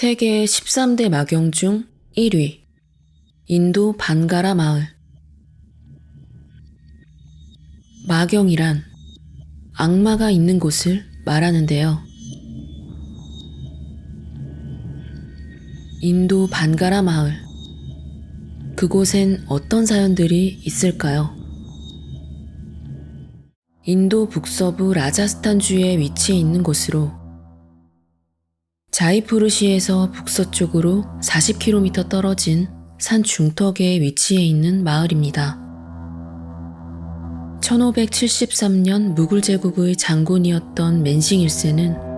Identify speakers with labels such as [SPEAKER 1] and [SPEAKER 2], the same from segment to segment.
[SPEAKER 1] 세계 13대 마경 중 1위. 인도 반가라 마을. 마경이란 악마가 있는 곳을 말하는데요. 인도 반가라 마을. 그곳엔 어떤 사연들이 있을까요? 인도 북서부 라자스탄주에 위치해 있는 곳으로 자이푸르시에서 북서쪽으로 40km 떨어진 산 중턱에 위치해 있는 마을입니다. 1573년 무굴 제국의 장군이었던 맨싱 1세는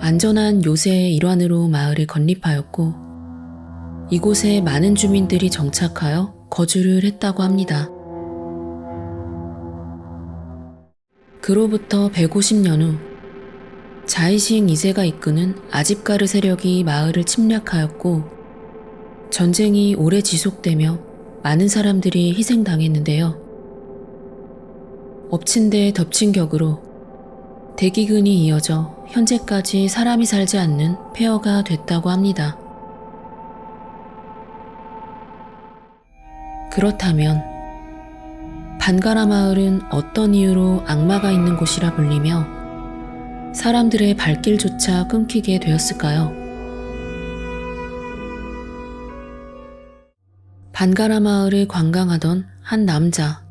[SPEAKER 1] 안전한 요새의 일환으로 마을에 건립하였고 이곳에 많은 주민들이 정착하여 거주를 했다고 합니다. 그로부터 150년 후 자이싱 2세가 이끄는 아집가르 세력이 마을을 침략하였고 전쟁이 오래 지속되며 많은 사람들이 희생당했는데요. 엎친 데 덮친 격으로 대기근이 이어져 현재까지 사람이 살지 않는 폐허가 됐다고 합니다. 그렇다면 반가라 마을은 어떤 이유로 악마가 있는 곳이라 불리며 사람들의 발길조차 끊기게 되었을까요? 반가라 마을을 관광하던 한 남자.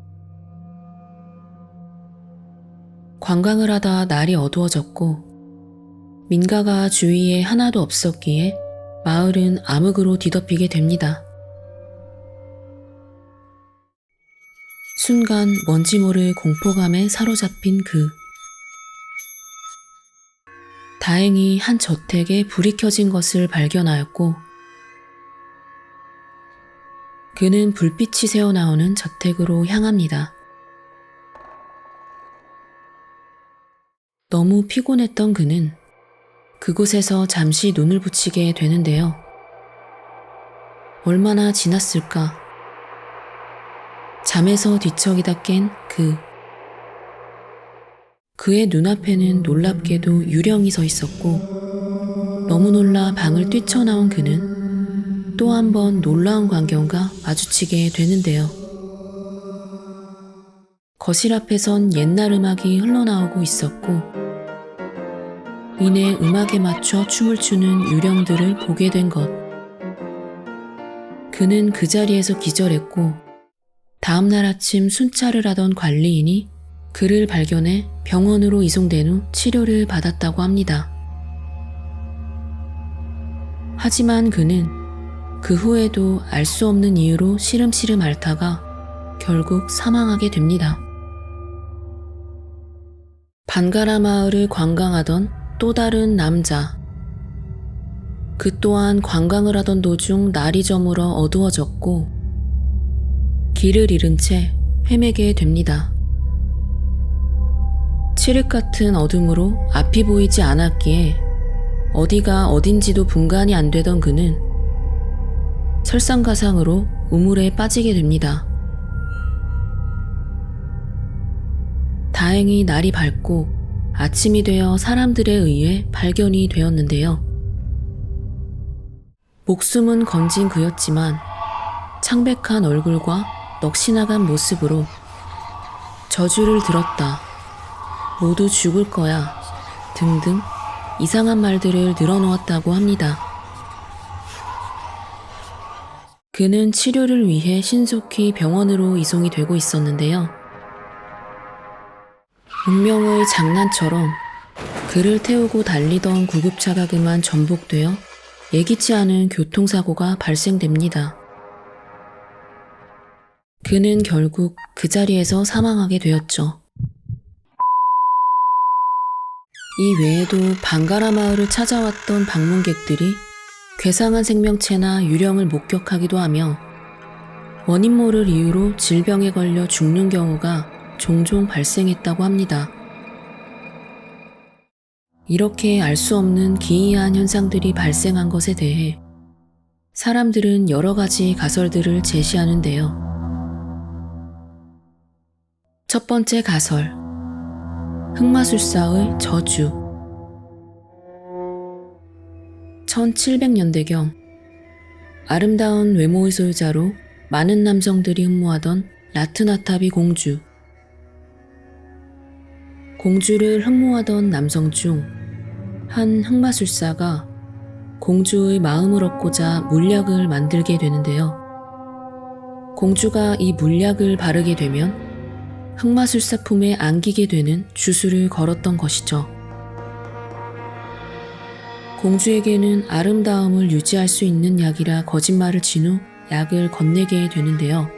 [SPEAKER 1] 관광을 하다 날이 어두워졌고 민가가 주위에 하나도 없었기에 마을은 암흑으로 뒤덮이게 됩니다. 순간 뭔지 모를 공포감에 사로잡힌 그. 다행히 한 저택에 불이 켜진 것을 발견하였고, 그는 불빛이 새어나오는 저택으로 향합니다. 너무 피곤했던 그는 그곳에서 잠시 눈을 붙이게 되는데요. 얼마나 지났을까? 잠에서 뒤척이다 깬 그. 그의 눈앞에는 놀랍게도 유령이 서 있었고, 너무 놀라 방을 뛰쳐나온 그는 또 한 번 놀라운 광경과 마주치게 되는데요. 거실 앞에선 옛날 음악이 흘러나오고 있었고, 이내 음악에 맞춰 춤을 추는 유령들을 보게 된 것. 그는 그 자리에서 기절했고, 다음날 아침 순찰을 하던 관리인이 그를 발견해 병원으로 이송된 후 치료를 받았다고 합니다. 하지만 그는 그 후에도 알 수 없는 이유로 시름시름 앓다가 결국 사망하게 됩니다. 반가라 마을을 관광하던 또 다른 남자. 그 또한 관광을 하던 도중 날이 저물어 어두워졌고 길을 잃은 채 헤매게 됩니다. 칠흑 같은 어둠으로 앞이 보이지 않았기에 어디가 어딘지도 분간이 안 되던 그는 설상가상으로 우물에 빠지게 됩니다. 다행히 날이 밝고 아침이 되어 사람들에 의해 발견이 되었는데요. 목숨은 건진 그였지만 창백한 얼굴과 넋이 나간 모습으로 저주를 들었다. 모두 죽을 거야. 등등 이상한 말들을 늘어놓았다고 합니다. 그는 치료를 위해 신속히 병원으로 이송이 되고 있었는데요. 운명의 장난처럼 그를 태우고 달리던 구급차가 그만 전복되어 예기치 않은 교통사고가 발생됩니다. 그는 결국 그 자리에서 사망하게 되었죠. 이 외에도 방가라 마을을 찾아왔던 방문객들이 괴상한 생명체나 유령을 목격하기도 하며 원인 모를 이유로 질병에 걸려 죽는 경우가 종종 발생했다고 합니다. 이렇게 알 수 없는 기이한 현상들이 발생한 것에 대해 사람들은 여러 가지 가설들을 제시하는데요. 첫 번째 가설. 흑마술사의 저주. 1700년대경 아름다운 외모의 소유자로 많은 남성들이 흠모하던 라트나타비 공주. 공주를 흠모하던 남성 중 한 흑마술사가 공주의 마음을 얻고자 물약을 만들게 되는데요. 공주가 이 물약을 바르게 되면 흑마술사 품에 안기게 되는 주술을 걸었던 것이죠. 공주에게는 아름다움을 유지할 수 있는 약이라 거짓말을 친 후 약을 건네게 되는데요.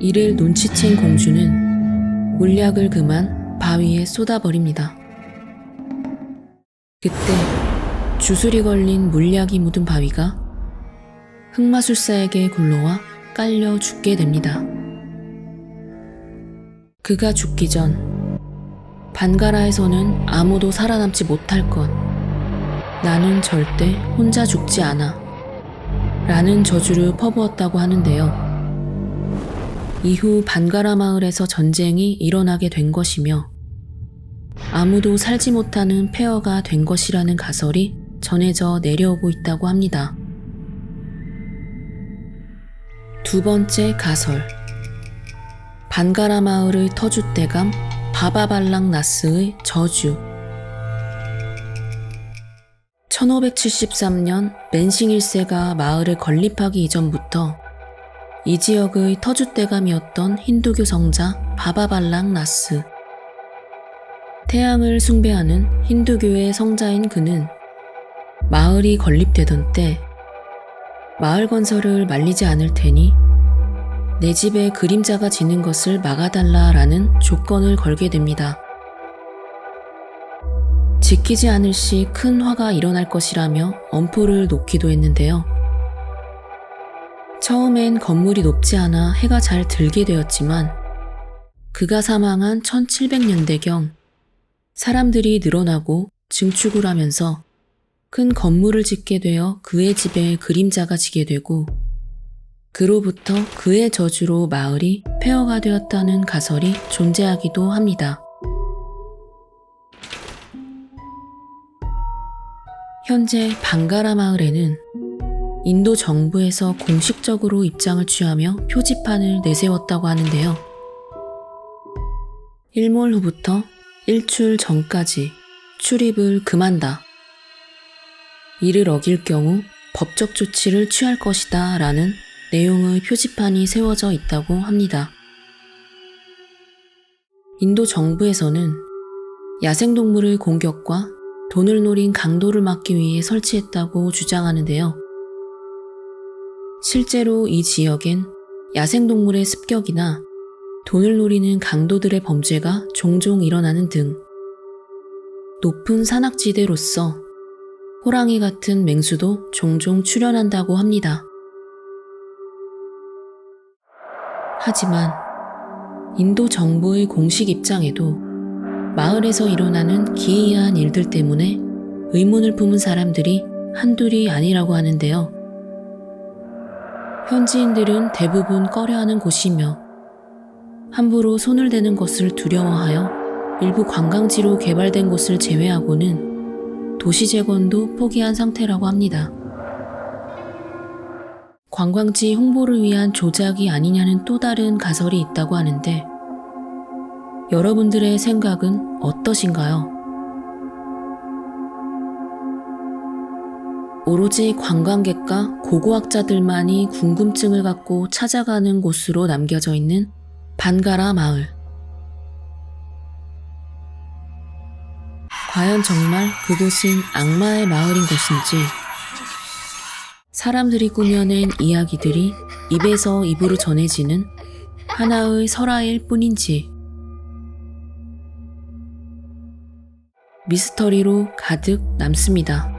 [SPEAKER 1] 이를 눈치챈 공주는 물약을 그만 바위에 쏟아버립니다. 그때 주술이 걸린 물약이 묻은 바위가 흑마술사에게 굴러와 깔려 죽게 됩니다. 그가 죽기 전 반가라에서는 아무도 살아남지 못할 것. 나는 절대 혼자 죽지 않아. 라는 저주를 퍼부었다고 하는데요. 이후 반가라 마을에서 전쟁이 일어나게 된 것이며 아무도 살지 못하는 폐허가 된 것이라는 가설이 전해져 내려오고 있다고 합니다. 두 번째 가설. 반가라 마을의 터줏대감 바바발랑 나스의 저주. 1573년 맨싱 1세가 마을을 건립하기 이전부터 이 지역의 터줏대감이었던 힌두교 성자 바바발랑 나스. 태양을 숭배하는 힌두교의 성자인 그는 마을이 건립되던 때 마을 건설을 말리지 않을 테니 내 집에 그림자가 지는 것을 막아달라라는 조건을 걸게 됩니다. 지키지 않을 시 큰 화가 일어날 것이라며 엄포를 놓기도 했는데요. 처음엔 건물이 높지 않아 해가 잘 들게 되었지만 그가 사망한 1700년대경 사람들이 늘어나고 증축을 하면서 큰 건물을 짓게 되어 그의 집에 그림자가 지게 되고 그로부터 그의 저주로 마을이 폐허가 되었다는 가설이 존재하기도 합니다. 현재 방가라 마을에는 인도 정부에서 공식적으로 입장을 취하며 표지판을 내세웠다고 하는데요. 일몰 후부터 일출 전까지 출입을 금한다. 이를 어길 경우 법적 조치를 취할 것이다 라는 내용의 표지판이 세워져 있다고 합니다. 인도 정부에서는 야생동물의 공격과 돈을 노린 강도를 막기 위해 설치했다고 주장하는데요. 실제로 이 지역엔 야생동물의 습격이나 돈을 노리는 강도들의 범죄가 종종 일어나는 등 높은 산악지대로서 호랑이 같은 맹수도 종종 출현한다고 합니다. 하지만 인도 정부의 공식 입장에도 마을에서 일어나는 기이한 일들 때문에 의문을 품은 사람들이 한둘이 아니라고 하는데요. 현지인들은 대부분 꺼려하는 곳이며 함부로 손을 대는 것을 두려워하여 일부 관광지로 개발된 곳을 제외하고는 도시 재건도 포기한 상태라고 합니다. 관광지 홍보를 위한 조작이 아니냐는 또 다른 가설이 있다고 하는데 여러분들의 생각은 어떠신가요? 오로지 관광객과 고고학자들만이 궁금증을 갖고 찾아가는 곳으로 남겨져 있는 반가라 마을. 과연 정말 그곳은 악마의 마을인 것인지, 사람들이 꾸며낸 이야기들이 입에서 입으로 전해지는 하나의 설화일 뿐인지, 미스터리로 가득 남습니다.